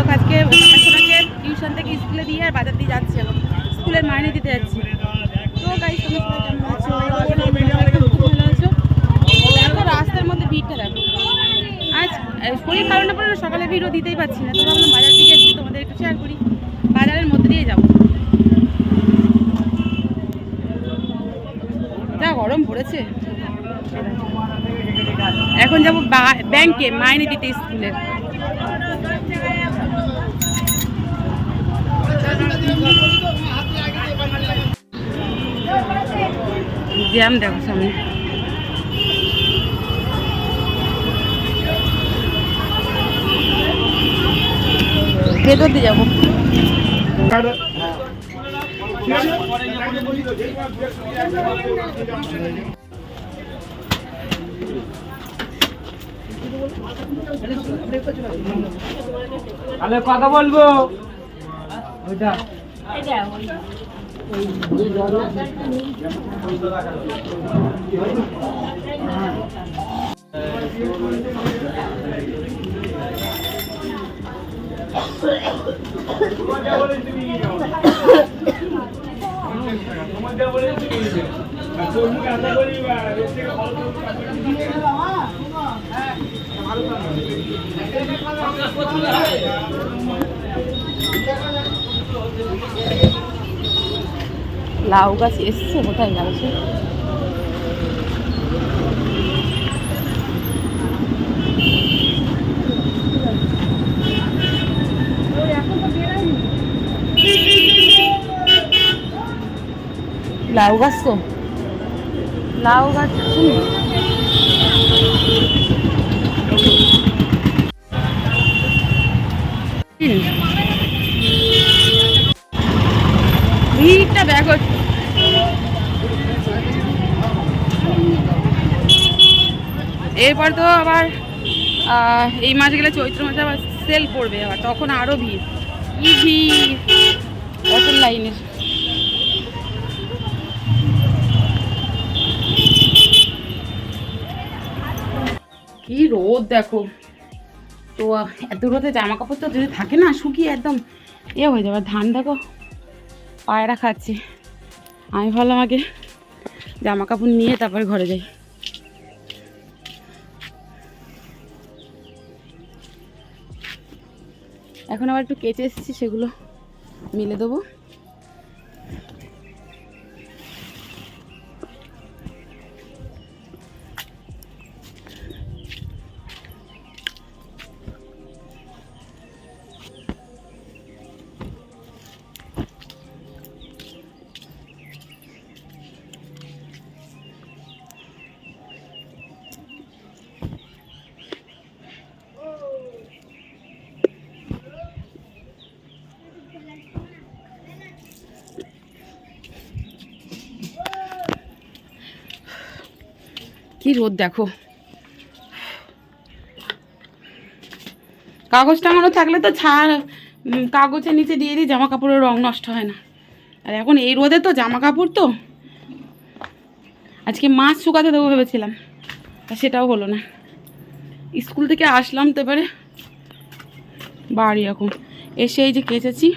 দেখো আজকে সোনাকে টিউশন থেকে স্কুলে দিয়ে আর বাজার দিয়ে যাচ্ছে এখন। স্কুলের মাইনে দিতে যাচ্ছি। তো গাই তোমরা সবাই কেমন আছো? ভালো আছো। দেখো, রাস্তার মধ্যে ভিড়টা দেখো। আজ শরীর খারাপ না পড়লে সকালে ভিড়ও দিতেই পারছি না। তো ভাবলাম বাজার দিকে এসেছি, তোমাদের একটু শেয়ার করি। বাজারের মধ্যে দিয়ে যাব। যা গরম পড়েছে। এখন যাব ব্যাংকে মাইনে দিতে স্কুলের জ্যাম দেখো সামনে। ভেতর দিয়ে যাব। কথা বলব। ওইটা। ভালো লাউ গাছ এসছে কোথায় লাগছে লাউ গাছ তো। লাউ গাছ। ভিড়টা দেখো এরপর তো আবার এই মাস গেলে চৈত্র মাসে আবার সেল পড়বে, আবার তখন আরও ভিড়। কি ভিড়? লাইনের কি রোদ দেখো। তো এত রোদে জামা কাপড় তো যদি থাকে না, শুকিয়ে একদম এ হয়ে যাবে। ধান দেখো, পায়রা খাচ্ছে। আমি ভাবলাম আগে জামা কাপড় নিয়ে তারপরে ঘরে যাই। এখন আবার একটু কেচে এসেছি সেগুলো মিলে দেবো। কি রোদ দেখো। কাগজ টাঙানো থাকলে তো ছাড়। কাগজের নিচে দিয়ে দিই জামা কাপড়ের রং নষ্ট হয় না। আর এখন এই রোদে তো জামা কাপড় তো। আজকে মাছ শুকাতে দেবো ভেবেছিলাম তা সেটাও হলো না। স্কুল থেকে আসলাম তো এবারে। বাড়ি এখন। এসে এই যে কেচেছি।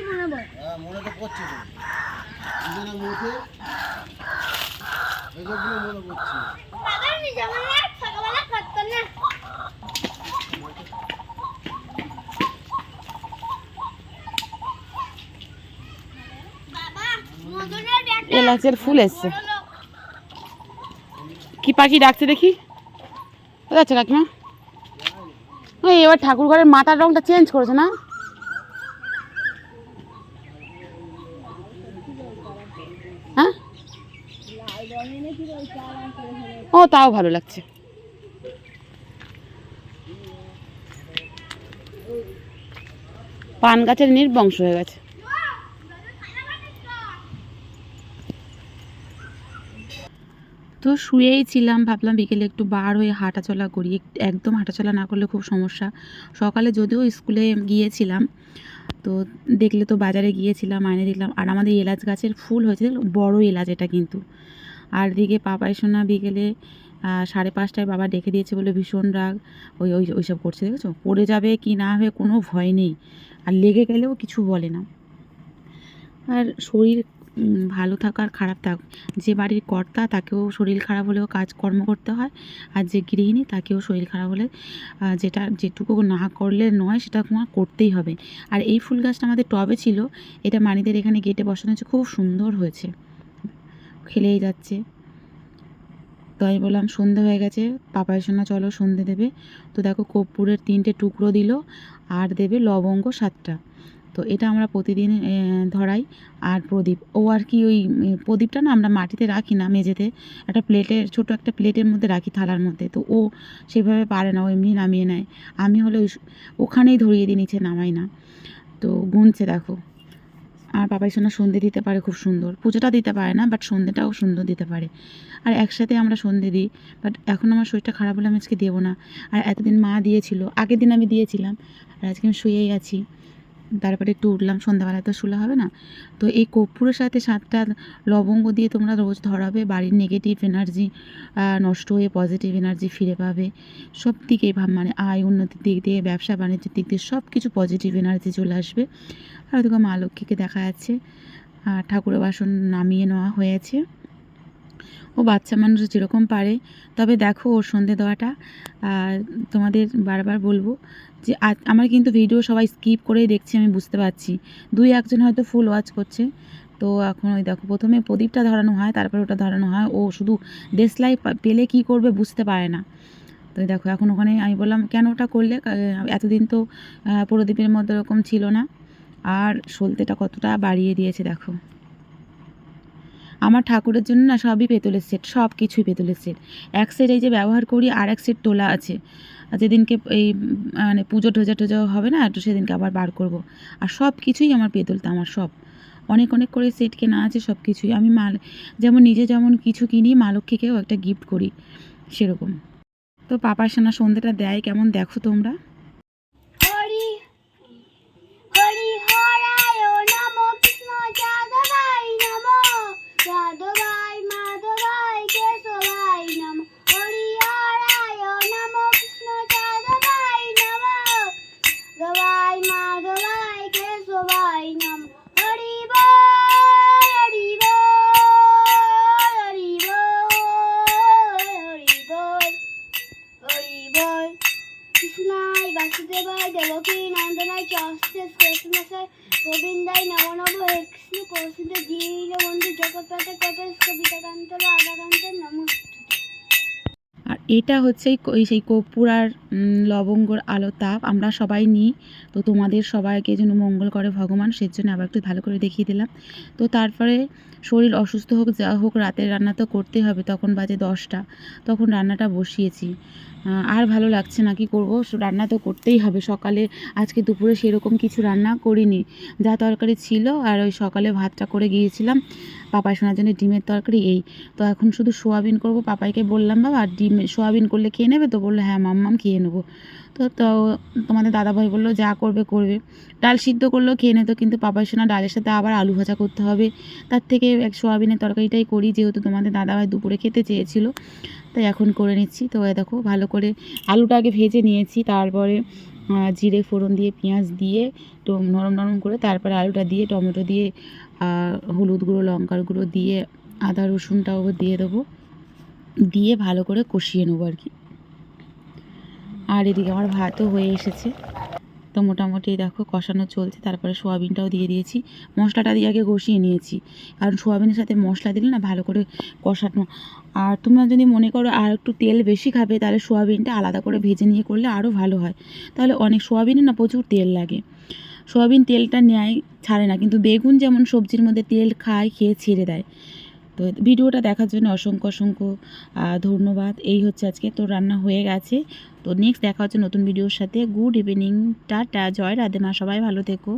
মনে পড়ে হ্যাঁ মনে তো পড়ছে তো। মুখে এসবগুলো মনে পড়ছে। এলাচের ফুল এসছে। কি পাখি ডাকছে দেখি? কোথায় যাচ্ছে কাকিমা? ওই এবার ঠাকুর ঘরের মাথার রংটা চেঞ্জ করেছে না? ও, তাও ভালো লাগছে। পান গাছের নির্বংশ হয়ে গেছে। তো শুয়েই ছিলাম, ভাবলাম বিকেলে একটু বার হয়ে হাঁটাচলা করি। একদম হাঁটাচলা না করলে খুব সমস্যা। সকালে যদিও স্কুলে গিয়েছিলাম, তো দেখলে তো বাজারে গিয়েছিলাম আইনে দেখলাম। আর আমাদের এলাচ গাছের ফুল হয়েছে বড় এলাচ এটা কিন্তু। আর দিকে পাপাই সোনা বিকেলে সাড়ে পাঁচটায় বাবা ডেকে দিয়েছে বলে ভীষণ রাগ। ওই ওই, ওইসব করছে, দেখেছ? পড়ে যাবে কি না হবে কোনো ভয় নেই। আর লেগে গেলেও কিছু বলে না। আর শরীর ভালো থাক আর খারাপ থাক। যে বাড়ির কর্তা তাকেও শরীর খারাপ হলেও কাজকর্ম করতে হয়। আর যে গৃহিণী তাকেও শরীর খারাপ হলে যেটা, যেটুকু না করলে নয় সেটা তোমার করতেই হবে। আর এই ফুল গাছটা আমাদের টবে ছিল, এটা মানিদের এখানে গেটে বসানো হয়েছে, খুব সুন্দর হয়েছে। খেলেই যাচ্ছে। তো আমি বললাম, সন্ধে হয়ে গেছে পাপাই সোনা চলো সন্ধে দেবে। তো দেখো কর্পূরের তিনটে টুকরো দিল, আর দেবে লবঙ্গ সাতটা। তো এটা আমরা প্রতিদিন ধরাই। আর প্রদীপ, ও আর কি ওই প্রদীপটা না আমরা মাটিতে রাখি না মেঝেতে। একটা প্লেটের ছোট একটা প্লেটের মধ্যে রাখি থালার মধ্যে। তো ও সেভাবে পারে না, ও এমনি নামিয়ে নেয়। আমি হলে ওখানেই ধরিয়ে দিই, নিচে নামাই না। তো গুনছে, দেখো। আর বাবাই সোনা সন্ধে দিতে পারে খুব সুন্দর। পুজোটা দিতে পারে না বাট সন্ধেটাও সুন্দর দিতে পারে। আর একসাথে আমরা সন্ধে দিই বাট এখন আমার শরীরটা খারাপ হলে আমি আজকে দেবো না। আর এতদিন মা দিয়েছিল, আগের দিন আমি দিয়েছিলাম, আর আজকে আমি শুয়েই আছি। তারপরে একটু উঠলাম, সন্ধ্যাবেলায় তো শুলে হবে না। তো এই কর্পূরের সাথে সাতটা লবঙ্গ দিয়ে তোমরা রোজ ধরাবে, বাড়ির নেগেটিভ এনার্জি নষ্ট হয়ে পজিটিভ এনার্জি ফিরে পাবে। সব দিকেই ভাব মানে আয়, উন্নতির দিক দিয়ে, ব্যবসা, বাণিজ্যের দিক দিয়ে সব কিছু পজিটিভ এনার্জি চলে আসবে। আর ওদিকে মা লক্ষ্মীকে দেখা যাচ্ছে, আর ঠাকুরের বাসন নামিয়ে নেওয়া হয়েছে ও বাচ্চা মানুষ যেরকম পারে। তবে দেখো ওর সন্ধে দেওয়াটা তোমাদের বারবার বলব যে আমার কিন্তু ভিডিও সবাই স্কিপ করেই দেখছে, আমি বুঝতে পারছি। দুই একজন হয়তো ফুল ওয়াচ করছে। তো এখন ওই দেখো, প্রথমে প্রদীপটা ধরানো হয়, তারপরে ওটা ধরানো হয়। ও শুধু দেশলাই পেলে কি করবে বুঝতে পারে না। তো দেখো, এখন ওখানে আমি বললাম, কেন ওটা করলে? এতদিন তো প্রদীপের মধ্যে এরকম ছিল না। আর সলতেটা কতটা বাড়িয়ে দিয়েছে দেখো। আমার ঠাকুরের জন্য না সবই পেতলের সেট সব কিছুই পেতলের সেট এক সেট এই যে ব্যবহার করি, আর এক সেট তোলা আছে। যেদিনকে এই মানে পুজো টোজা টোজা হবে না, তো সেদিনকে আবার বার করব। আর সব কিছুই আমার পেতলতে আমার সব। অনেক অনেক করে সেট কেনা আছে সব কিছুই আমি মাল যেমন নিজে যেমন কিছু কিনি, মা লক্ষ্মীকেও একটা গিফট করি, সেরকম। তো পাপার সোনা সন্ধ্যেটা দেয়, কেমন দেখো তোমরা? এটা হচ্ছে সেই কর্পূর আর লবঙ্গর আলো তাপ। আমরা সবাই নিই। তো তোমাদের সবাইকে যেন মঙ্গল করে ভগবান সের জন্য আবার একটু ভালো করে দেখিয়ে দিলাম। তো তারপরে শরীর অসুস্থ হোক, যা হোক, রাতের রান্না তো করতেই হবে। তখন বাজে দশটা। তখন রান্নাটা বসিয়েছি। আর ভালো লাগছে না, কি করব? রান্না তো করতেই হবে। সকালে, আজকে দুপুরে সেরকম কিছু রান্না করিনি। যা তরকারি ছিল, আর ওই সকালে ভাতটা করে গিয়েছিলাম। পাপাই শোনার জন্য ডিমের তরকারি, এই। তো এখন শুধু সোয়াবিন করব। পাপাইকে বললাম, বাবা আর ডিম সোয়াবিন করলে খেয়ে নেবে তো বলল হ্যাঁ মাম্মাম খেয়ে নেব। তো তো তোমাদের দাদাভাই বলল, যা করবে করবে। ডাল সিদ্ধ করলেও খেয়ে নিত, কিন্তু পাপাই সোনা ডালের সাথে আবার আলু ভাজা করতে হবে। তার থেকে এক সোয়াবিনের তরকারিটাই করি, যেহেতু তোমাদের দাদাভাই দুপুরে খেতে চেয়েছিল। তাই এখন করে নিচ্ছি। তো দেখো, ভালো করে আলুটা আগে ভেজে নিয়েছি, তারপরে জিরে ফোড়ন দিয়ে, পেঁয়াজ দিয়ে, তো নরম নরম করে তারপরে আলুটা দিয়ে, টমেটো দিয়ে হলুদ গুঁড়ো, লঙ্কার গুঁড়ো দিয়ে, আদা রসুনটাও দিয়ে দেবো। দিয়ে ভালো করে কষিয়ে নেব আর কি। আর এদিকে আমার ভাতও হয়ে এসেছে। তো মোটামুটি দেখো কষানো চলছে, তারপরে সোয়াবিনটাও দিয়ে দিয়েছি। মশলাটা দিয়ে আগে কষিয়ে নিয়েছি। কারণ সোয়াবিনের সাথে মশলা দিলে না ভালো করে কষানো। আর তোমরা যদি মনে করো আর একটু তেল বেশি খাবে, তাহলে সোয়াবিনটা আলাদা করে ভেজে নিয়ে করলে আরও ভালো হয়। তাহলে অনেক সোয়াবিনে না প্রচুর তেল লাগে। সোয়াবিন তেলটা নেয়, ছাড়ে না। কিন্তু বেগুন যেমন সবজির মধ্যে তেল খায়, খেয়ে ছেড়ে দেয়। তো ভিডিওটা দেখার জন্য অসংখ্য অসংখ্য ধন্যবাদ। এই হচ্ছে আজকে, তো রান্না হয়ে গেছে। তো নেক্সট দেখা হচ্ছে নতুন ভিডিওর সাথে। গুড ইভিনিং টাটা, জয় রাধে মা, সবাই ভালো থেকো।